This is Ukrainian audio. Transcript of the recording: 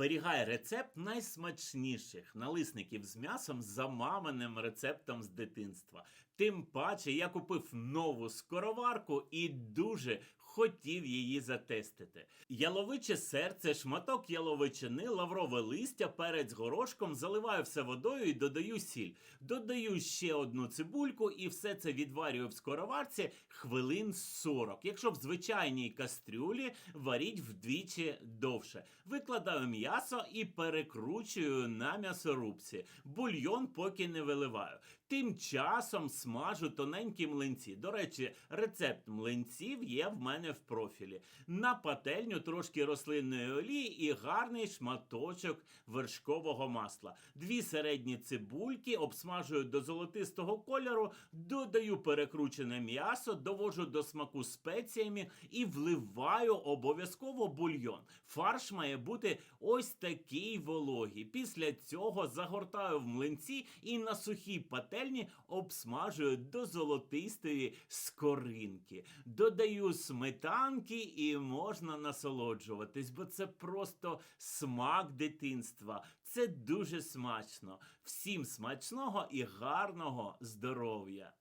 зберігає рецепт найсмачніших налисників з м'ясом за маминим рецептом з дитинства. Тим паче я купив нову скороварку і дуже хотів її затестити. Яловиче серце, шматок яловичини, лаврове листя, перець горошком, заливаю все водою і додаю сіль. Додаю ще одну цибульку і все це відварюю в скороварці хвилин 40. Якщо в звичайній кастрюлі варіть вдвічі довше. Викладаю м'ясо і перекручую на м'ясорубці. Бульйон поки не виливаю. Тим часом смажу тоненькі млинці. До речі, рецепт млинців є в мене в профілі. На пательню трошки рослинної олії і гарний шматочок вершкового масла. Дві середні цибульки обсмажую до золотистого кольору, додаю перекручене м'ясо, довожу до смаку спеціями і вливаю обов'язково бульйон. Фарш має бути ось такий вологий. Після цього загортаю в млинці і на сухій пательні обсмажую до золотистої скоринки. Додаю сметанки і можна насолоджуватись, бо це просто смак дитинства. Це дуже смачно. Всім смачного і гарного здоров'я!